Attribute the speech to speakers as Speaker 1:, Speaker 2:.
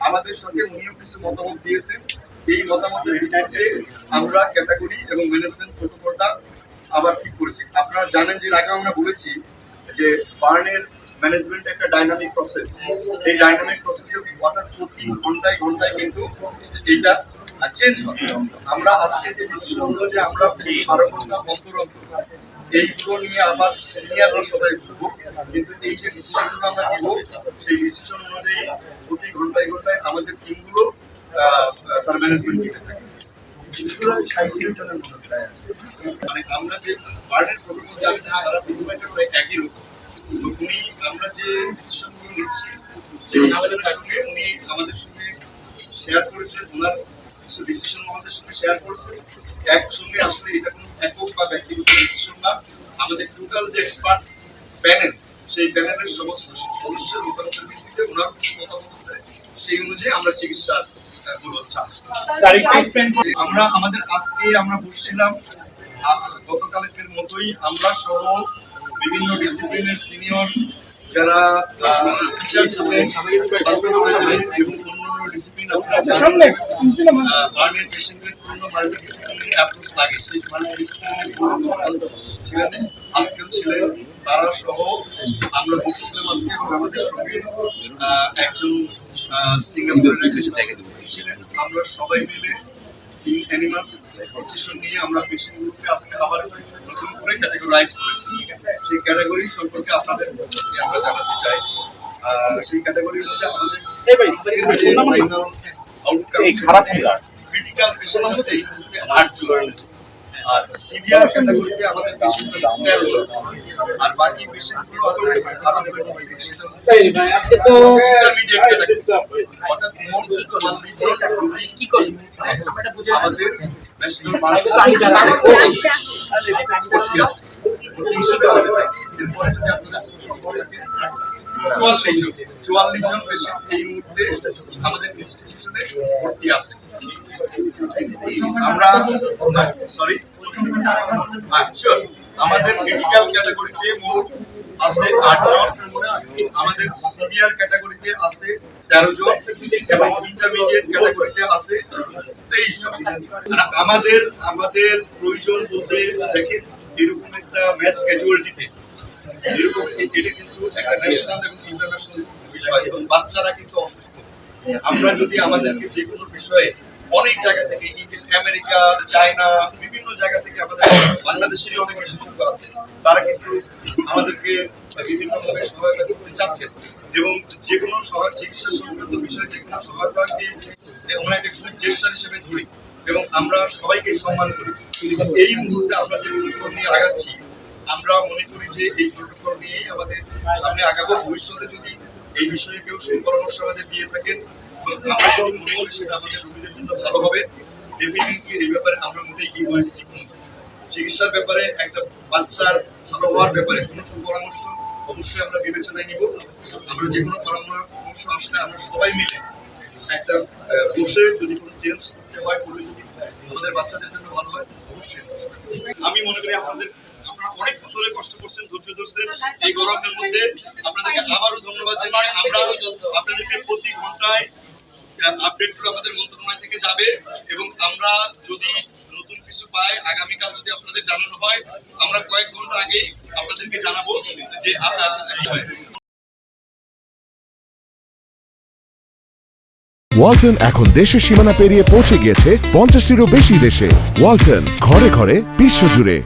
Speaker 1: আমাদের মতামত দিয়েছেন। এই মতামতের আমরা আপনারা জানেন যে আগে আমরা বলেছি যে বার্নের ম্যানেজমেন্ট একটা ডাইনামিক প্রসেস সেই ডাইনামিক প্রসেসে অর্থাৎ প্রতি ঘন্টায় ঘন্টায় কিন্তু এটা চেঞ্জ হয়। আমরা আজকে যে ডিসিশন হলো যে আমরা বারো ঘণ্টা অন্তর অন্তর এইগুলো নিয়ে আবার সিনিয়ররা সবাই কিন্তু এই যে ডিসিশনগুলো আমরা দিব সেই ডিসিশন অনুযায়ী প্রতি ঘন্টায় ঘন্টায় আমাদের টিমগুলো তার ম্যানেজমেন্ট থাকে। মানে আমরা যে বার্নের প্রোটোকল জানি সারা পৃথিবীটা প্রায় একই রকম। উনি আমরা যে ডিসিশনগুলো নিচ্ছি সেই সঙ্গে উনি আমাদের সঙ্গে শেয়ার করেছেন ওনার কিছু ডিসিশন আমাদের সঙ্গে শেয়ার করেছেন। একসঙ্গে আসলে এটা কোনো একক বা ব্যক্তিগত ডিসিশন না। আমাদের টোটাল যে এক্সপার্ট প্যানেল সেই প্যানেলের সমস্ত সদস্যের মতামতের ভিত্তিতে ওনার কিছু মতামত আছে সেই অনুযায়ী আমরা চিকিৎসা। আমরা আমাদের আজকে আমরা বসছিলাম আহ, গতকালকের মতোই আমরা সহ বিভিন্ন ডিসিপ্লিনের সিনিয়র যারা এবং অন্যান্য ডিসিপ্লিন আপনারা জানেন অ্যাপ্রোচ লাগে। সেই মাল্টি ছিলেন আজকেও ছিলেন তারা সহ আমরা বসছিলাম আজকে এবং আমাদের সঙ্গে একজন সিঙ্গাপুরের ছিলেন আমরা সবাই মিলে অ্যানিমালস ডিসিশন নিয়ে আমরা পেশেন্টগুলোকে আজকে আবার নতুন করে ক্যাটাগরাইজ করেছি। সেই ক্যাটাগরি সম্পর্কে আপনাদের আমরা জানাতে চাই। সেই ক্যাটাগরির মধ্যে আমাদের
Speaker 2: এই খারাপ।
Speaker 1: ক্রিটিক্যাল পেশেন্ট আছে এই মুহূর্তে আটজন আর সিভিয়ার ক্যাটাগরিতে আমাদের আর বাকি পেশেন্টগুলো আছে আরও ইন্টারমিডিয়েট ক্যাটাগরি অর্থাৎ মোট চুয়াল্লিশ জন রোগী কি করে আমাদের ন্যাশনাল এরপরে যদি আপনাদের চুয়াল্লিশ জন চুয়াল্লিশ জন পেশেন্ট এই মুহূর্তে আমাদের ইনস্টিটিউশনে ভর্তি আছে। আমরা সরি শিওর আমাদের ক্যাটাগরিতে মোট আছে আটজন। আমাদের ক্যাটাগরিতে আছে তেরো জন এবং ইন্টারমিডিয়েট ক্যাটাগরিতে আছে তেইশ জন আমাদের আমাদের প্রয়োজন বলতে দেখেন, এরকম একটা ম্যাচ এরকম এটা কিন্তু একটা ন্যাশনাল এবং ইন্টারন্যাশনাল বিষয় এবং বাচ্চারা কিন্তু অসুস্থ। আমরা যদি আমাদেরকে যে কোনো বিষয়ে অনেক জায়গা থেকে আমেরিকা চায়না বিভিন্ন জায়গা থেকে আমাদের বাংলাদেশেরই অনেক বিশেষজ্ঞ আছে। তারা কিন্তু আমাদেরকে বিভিন্ন ভাবে সহায়তা করতে চাচ্ছেন এবং যে কোনো সহায়ক চিকিৎসা সংক্রান্ত বিষয়ে যে কোনো সহায়তা আমরা একটা খুব জেস্টার হিসেবে ধরি এবং আমরা সবাইকে সম্মান করি। কিন্তু এই মুহূর্তে আমরা যে প্রোটোকল নিয়ে আগাচ্ছি, আমরা মনে করি যে এই প্রোটোকল নিয়েই আমাদের সামনে আগাবো। ভবিষ্যতে যদি এই বিষয়ে কেউ সুপরামর্শ আমাদের দিয়ে থাকেন চিকিৎসার ব্যাপারে একটা বাচ্চার ভালো হওয়ার ব্যাপারে কোনো সুপরামর্শ অবশ্যই আমরা বিবেচনায় নিব আমরা যে কোনো পরামর্শ আসলে আমরা সবাই মিলে একটা বসে যদি কোনো চেঞ্জ করতে হয় করলে যদি আমাদের বাচ্চাদের জন্য ভালো হয় অবশ্যই আমি মনে করি আপনাদের আপনারা অনেকক্ষণ ধরে কষ্ট করছেন ধৈর্য ধরছেন এই গরমের মধ্যে আপনাদেরকে আবারও ধন্যবাদ জানাই। আমরা আপনাদেরকে প্রতি ঘন্টায় আপডেটগুলো আমাদের মন্ত্রণালয় থেকে যাবে এবং আমরা যদি নতুন কিছু পাই, আগামীকাল যদি আপনাদের জানানো হয়, আমরা কয়েক ঘণ্টা আগেই আপনাদেরকে জানাব যে
Speaker 3: ওয়ালটন এখন দেশের সীমানা পেরিয়ে পৌঁছে গিয়েছে পঞ্চাশটিরও বেশি দেশে। ওয়ালটন, ঘরে ঘরে বিশ্বজুড়ে